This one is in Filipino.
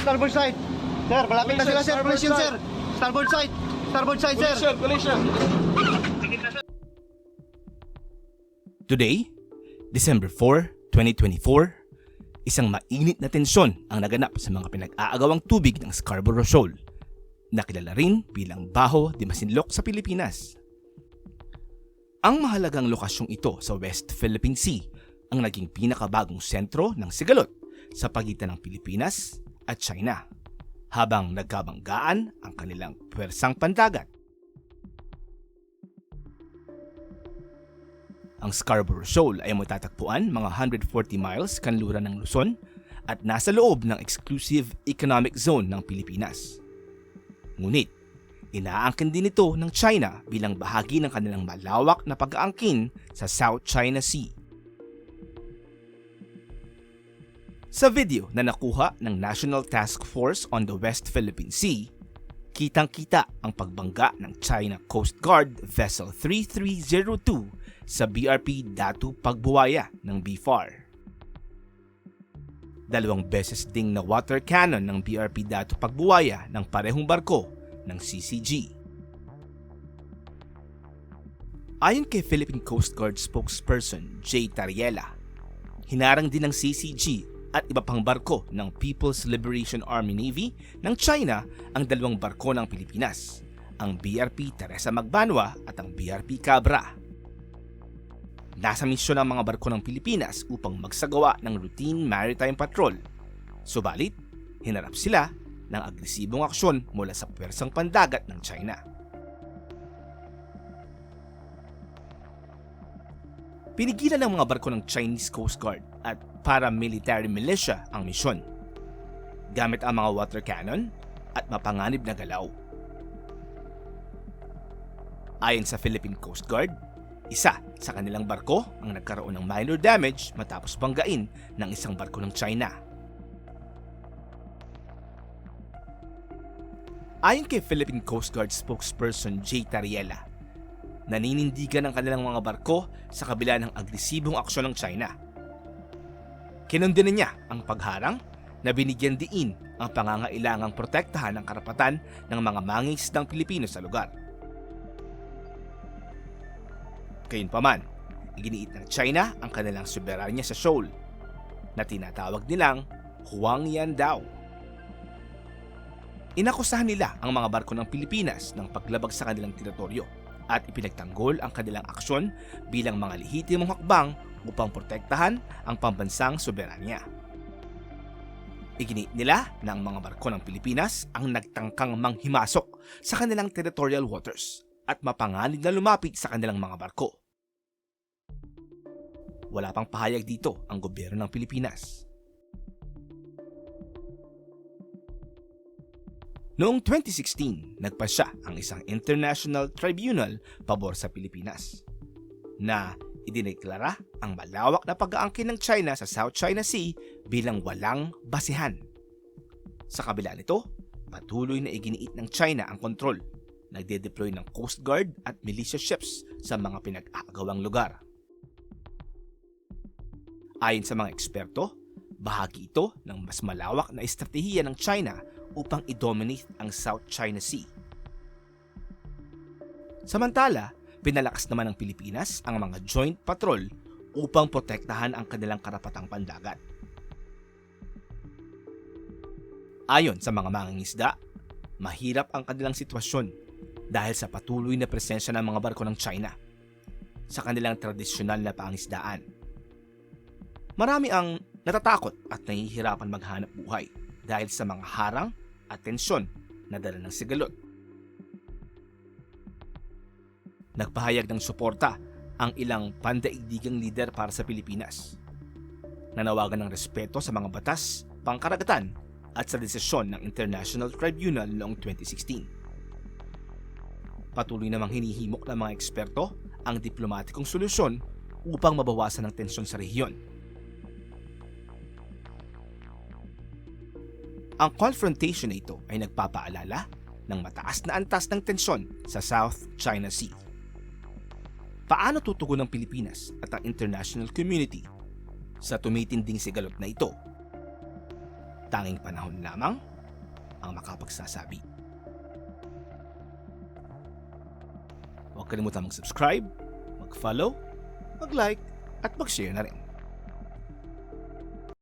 starboard side. Sir, malapit na sila, sir. Collision, sir. Starboard side. Starboard side, sir. Collision, collision. Today, December 4, 2024, isang mainit na tensyon ang naganap sa mga pinag-aagawang tubig ng Scarborough Shoal, na kilala rin bilang Baho de Masinloc sa Pilipinas. Ang mahalagang lokasyong ito sa West Philippine Sea ang naging pinakabagong sentro ng sigalot sa pagitan ng Pilipinas at China, habang nagkabanggaan ang kanilang pwersang pandagat. Ang Scarborough Shoal ay matatagpuan mga 140 miles kanluran ng Luzon at nasa loob ng exclusive economic zone ng Pilipinas. Ngunit, inaangkin din ito ng China bilang bahagi ng kanilang malawak na pag-aangkin sa South China Sea. Sa video na nakuha ng National Task Force on the West Philippine Sea, kitang-kita ang pagbangga ng China Coast Guard Vessel 3302 sa BRP Datu Pagbuwaya ng BFAR. Dalawang beses ding na water cannon ng BRP Datu Pagbuwaya ng parehong barko ng CCG. Ayon kay Philippine Coast Guard spokesperson Jay Tariela, hinarang din ng CCG at iba pang barko ng People's Liberation Army Navy ng China ang dalawang barko ng Pilipinas, ang BRP Teresa Magbanwa at ang BRP Cabra. Nasa misyon ang mga barko ng Pilipinas upang magsagawa ng routine maritime patrol. Subalit, hinarap sila ng agresibong aksyon mula sa pwersang pandagat ng China. Pinigilan ng mga barko ng Chinese Coast Guard at paramilitary militia ang misyon. Gamit ang mga water cannon at mapanganib na galaw. Ayon sa Philippine Coast Guard, isa sa kanilang barko ang nagkaroon ng minor damage matapos banggain ng isang barko ng China. Ayon kay Philippine Coast Guard spokesperson Jay Tariela, naninindigan ang kanilang mga barko sa kabila ng agresibong aksyon ng China. Kinundin niya ang pagharang na binigyan diin ang pangangailangang protektahan ng karapatan ng mga mangingisdang Pilipino sa lugar. Gayunpaman, iginiit ng China ang kanilang soberanya sa shoal na tinatawag nilang Huangyan Dao. Inakusahan nila ang mga barko ng Pilipinas ng paglabag sa kanilang teritoryo at ipinagtanggol ang kanilang aksyon bilang mga lehitimong hakbang upang protektahan ang pambansang soberanya. Iginiit nila na ang mga barko ng Pilipinas ang nagtangkang manghimasok sa kanilang territorial waters at mapanganib na lumapit sa kanilang mga barko. Wala pang pahayag dito ang gobyerno ng Pilipinas. Noong 2016, nagpasya ang isang international tribunal pabor sa Pilipinas na idineklara ang malawak na pag-aangkin ng China sa South China Sea bilang walang basihan. Sa kabila nito, patuloy na iginiit ng China ang kontrol, nagde-deploy ng Coast Guard at militia ships sa mga pinag-aagawang lugar. Ayon sa mga eksperto, bahagi ito ng mas malawak na estratehiya ng China upang i-dominate ang South China Sea. Samantala, pinalakas naman ng Pilipinas ang mga joint patrol upang protektahan ang kanilang karapatang pandagat. Ayon sa mga mangingisda, mahirap ang kanilang sitwasyon dahil sa patuloy na presensya ng mga barko ng China sa kanilang tradisyonal na pangisdaan. Marami ang natatakot at nahihirapan maghanap buhay dahil sa mga harang at tensyon na dala ng sigalot. Nagpahayag ng suporta ang ilang pandaigdigang lider para sa Pilipinas. Nanawagan ng respeto sa mga batas, pangkaragatan at sa desisyon ng International Tribunal noong 2016. Patuloy namang hinihimok ng mga eksperto ang diplomatikong solusyon upang mabawasan ang tensyon sa rehiyon. Ang confrontation na ito ay nagpapaalala ng mataas na antas ng tensyon sa South China Sea. Paano tutugon ng Pilipinas at ang international community sa tumitinding sigalot na ito? Tanging panahon lamang ang makapagsasabi. Huwag kalimutan mag-subscribe, mag-follow, mag-like, at mag-share na rin.